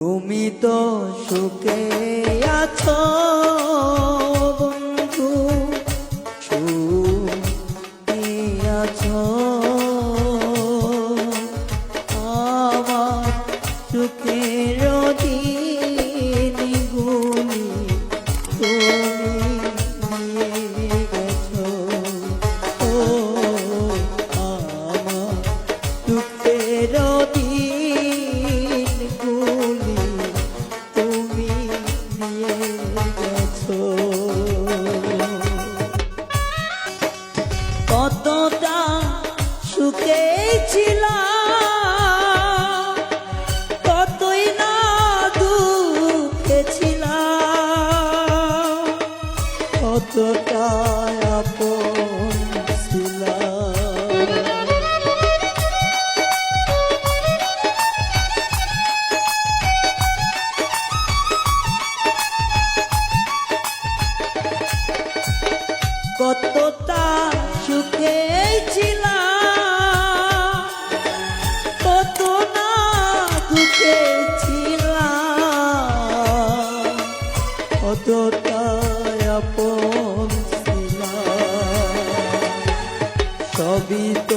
তুমি তো সুখে আছো বন্ধু। সুখে আছো। আমার কতটা সুখে ছিলাম কতই না দুঃখে কতটা কতটা সুখে কত না দুঃখে ছিলাম কতটা আপন ছিলাম। সবই তো